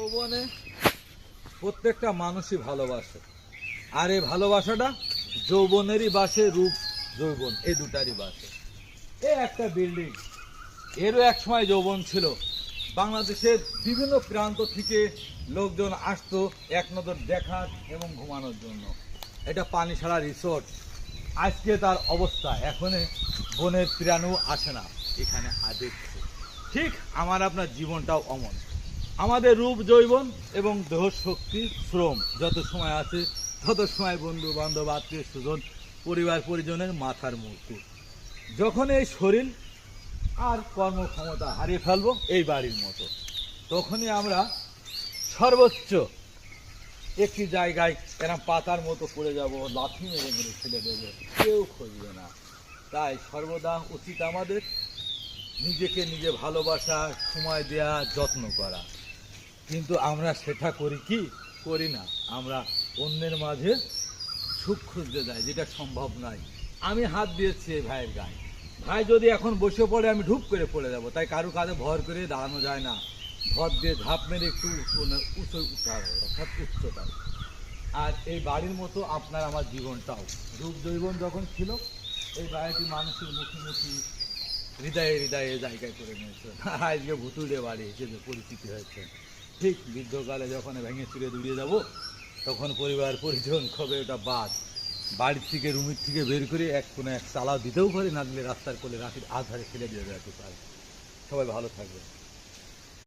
যৌবনে প্রত্যেকটা মানুষই ভালোবাসে। আর এই ভালোবাসাটা যৌবনেরই বাসে, রূপ, যৌবন, এই দুটারই বাসে। এই একটা বিল্ডিং এরও এক সময় যৌবন ছিল। বাংলাদেশের বিভিন্ন প্রান্ত থেকে লোকজন আসতো এক নজর দেখার এবং ঘুমানোর জন্য। এটা পানি ছাড়া রিসোর্ট আজকে তার অবস্থা এখনে বনের প্রাণও আসে না। এখানে আ দেখছে ঠিক আমার আপনার জীবনটাও অমন। আমাদের রূপ জৈবন এবং দেহ শক্তি শ্রম। যত সময় আছে, তত সময় বন্ধু, বান্ধব, আত্মীয় স্বজন, পরিবার, পরিজনের মাথার মুকুট যখন এই শরীর আর কর্মক্ষমতা হারিয়ে ফেলব এই বাড়ির মতো। তখনই আমরা সর্বোচ্চ একটি জায়গায় এরম পাতার মতো পড়ে যাব, লাথি মেরে মেরে ফেলে দেবে, কেউ খুঁজবে না। তাই সর্বদা উচিত আমাদের নিজেকে নিজে ভালোবাসা, সময় দেয়া, যত্ন করা। কিন্তু আমরা সেটা করি কি? করি না। আমরা অন্যের মাঝে সুখ খুঁজতে যাই, যেটা সম্ভব নয়। আমি হাত দিয়েছি এই ভাইয়ের গায়ে। ভাই যদি এখন বসে পড়ে, আমি ঢুপ করে পড়ে যাব। তাই কারও কাছে ভর করে দাঁড়ানো যায় না। ভর দিয়ে ঝাঁপ মেরে একটু উঁচু উঠা হয় অর্থাৎ উচ্চতা আর এই বাড়ির মতো আপনার আমার জীবনটাও। রূপ জৈবন যখন ছিল, এই বাড়িটি মানুষের মুখোমুখি হৃদয়ে হৃদয়ে জায়গায় করে নিয়েছে। আজকে ভুতুড়ে বাড়ি হিসেবে পরিচিতি হয়েছে। ঠিক বৃদ্ধকালে যখন ভেঙে চুরে দূরিয়ে যাব, তখন পরিবার পরিজন কবে ওটা বাদ? বাড়ির থেকে, রুমের থেকে বের করে এক কোনো এক চালা দিতেও পারে, না দিলে রাস্তার কোলে রাখির আধারে ফেলে দিয়ে যেতে পারে। সবাই ভালো থাকবে